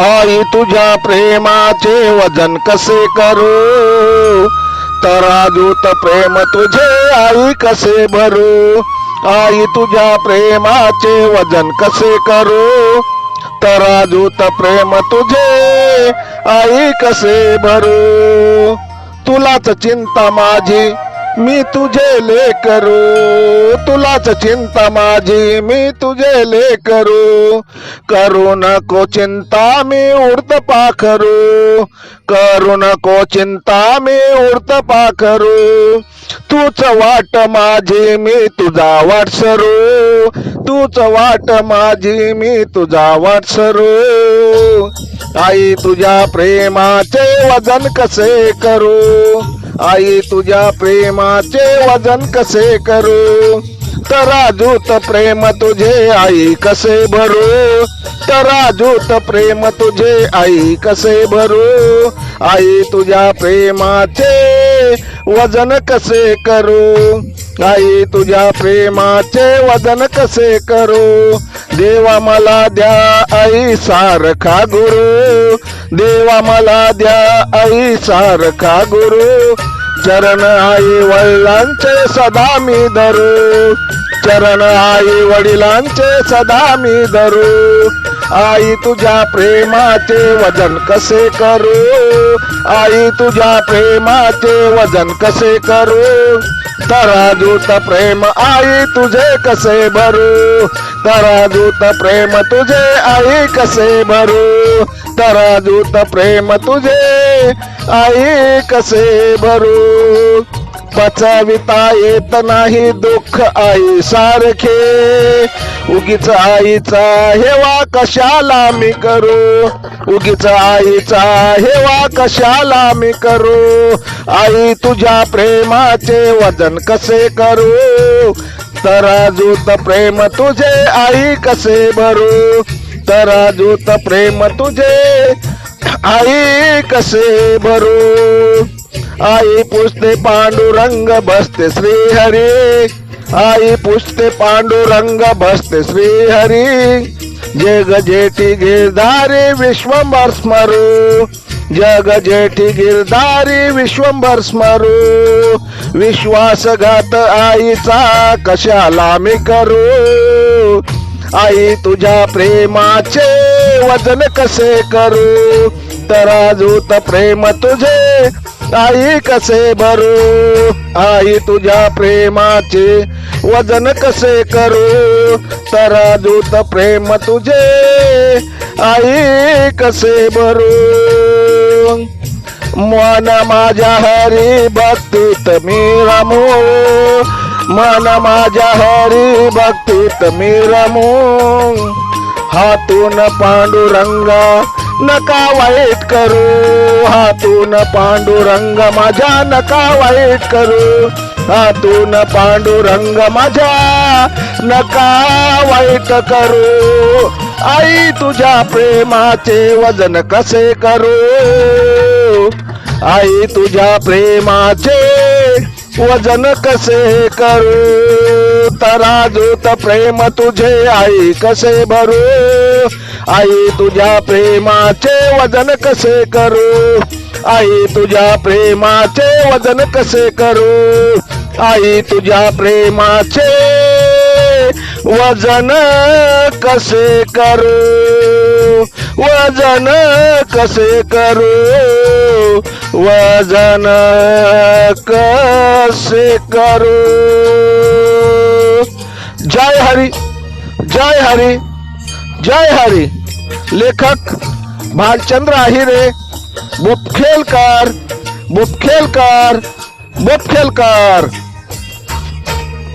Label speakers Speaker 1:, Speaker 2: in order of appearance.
Speaker 1: आई तुझ्या प्रेमाचे वजन कसे करू? तराजूत प्रेम तुझे आई कसे भरू? आई तुझ्या प्रेमाचे वजन कसे करू? तराजूत प्रेम तुझे आई कसे भरू? तुलाच चिंता माझी मी तुझे ले करू तुलाच चिंता माझी मी तुझे ले करू नको चिंता मी उडत पाखरू. करू नको चिंता मी उडत पाखरू. तूच वाट माझी मी तुझा वाटसरू. तूच वाट माझी मी तुझा वाटसरू. आई तुझ्या प्रेमाचे वजन कसे करू? आई तुझ्या प्रेमाचे वजन कसे करू? तराजूत प्रेम तुझे आई कसे भरू? तराजूत प्रेम तुझे आई कसे भरू? आई तुझ्या प्रेमाचे वजन कसे करू? आई तुझ्या प्रेमाचे वजन कसे करू? देवा मला द्या आई सारखा गुरु. देवा मला द्या आई सारखा गुरु. चरण आई वडिलांचे सदा मी धरू. चरण आई वडिलांचे सदा मी धरू. आई तुझ्या प्रेमाचे वजन कसे करू? आई तुझ्या प्रेमाचे वजन कसे करू? तराजूत प्रेम आई तुझे कसे भरू? तराजूत प्रेम तुझे आई कसे भरू? तराजूत प्रेम तुझे आई कसे भरू? पचविता येत नाही दुःख आई सारखे. उगीच आईचा हेवा कशाला मी करू? उगीच आईचा हेवा कशाला मी करू? आई तुझ्या प्रेमाचे वजन कसे करू? तराजूत प्रेम तुझे आई कसे भरू? तराजूत प्रेम तुझे आई कसे भरू? आई पुसते पांडुरंग बसते श्रीहरी आई पुसते पांडुरंग बसते श्रीहरी। जग जेठी गिरधारी विश्वंभर स्मरू। जग जेठी गिरधारी विश्वंभर स्मरू। विश्वासघात आईचा कशाला मी करू? आई तुझ्या प्रेमाचे वजन कसे करू? तराजूत प्रेम तुझे आई कसे भरू? आई तुझ्या प्रेमाचे वजन कसे करू? तराजूत प्रेम तुझे आई कसे भरू? मन माझ्या हरी भक्तीत मी रमू. मन माझ्या हरी भक्तीत मी रमू. हातून पांडुरंगा नका वाईट करू. हातून पांडुरंग माझ्या नका वाईट करू. हातून पांडुरंग माझ्या नका वाईट करू. आई तुझ्या प्रेमाचे वजन कसे करू? आई तुझ्या प्रेमाचे वजन कसे करू? तराजूत प्रेम तुझे आई कसे भरू? आई तुझ्या प्रेमाचे वजन कसे करू? आई तुझ्या प्रेमाचे वजन कसे करू? आई तुझ्या प्रेमाचे वजन कसे करू? वजन कसे करू? वजन कसे करू? जय हरी जय हरी जय हरी. लेखक भालचंद्र आहिरे बुटखेलकर बुटखेलकर बुटखेलकर